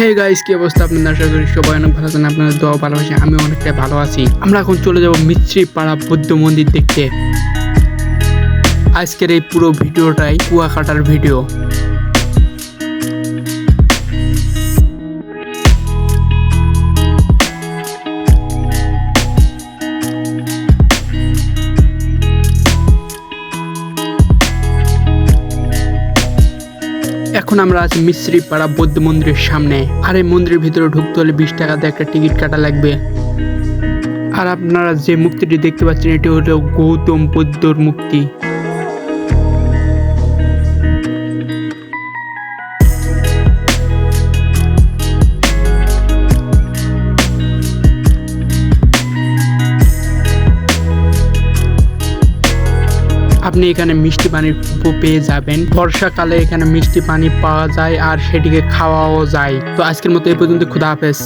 Hey guys কি অবস্থা আপনাদের? আশা করি সবাই অনেক ভালো আছেন, আপনাদের দোয়া ভালোবাসে আমি অনেকটাই ভালো আছি। আমরা এখন চলে যাব মিত্রি পাড়া বৌদ্ধ মন্দির দেখতে। আজকের এই পুরো ভিডিওটাই কুয়াকাটার ভিডিও। এখন আমরা আছি মিশ্রিপাড়া পাড়া বৌদ্ধ মন্দিরের সামনে। আর এই মন্দিরের ভিতরে ঢুকতে হলে বিশ টাকাতে একটা টিকিট কাটা লাগবে। আর আপনারা যে মুক্তিটি দেখতে পাচ্ছেন, এটি হলো গৌতম বুদ্ধর মুক্তি আপনি এখানে মিষ্টি পানির কূপও পেয়ে যাবেন। বর্ষাকালে এখানে মিষ্টি পানি পাওয়া যায় আর সেটিকে খাওয়াও যায়। তো আজকের মতো এই পর্যন্ত, খুদা হাফেজ।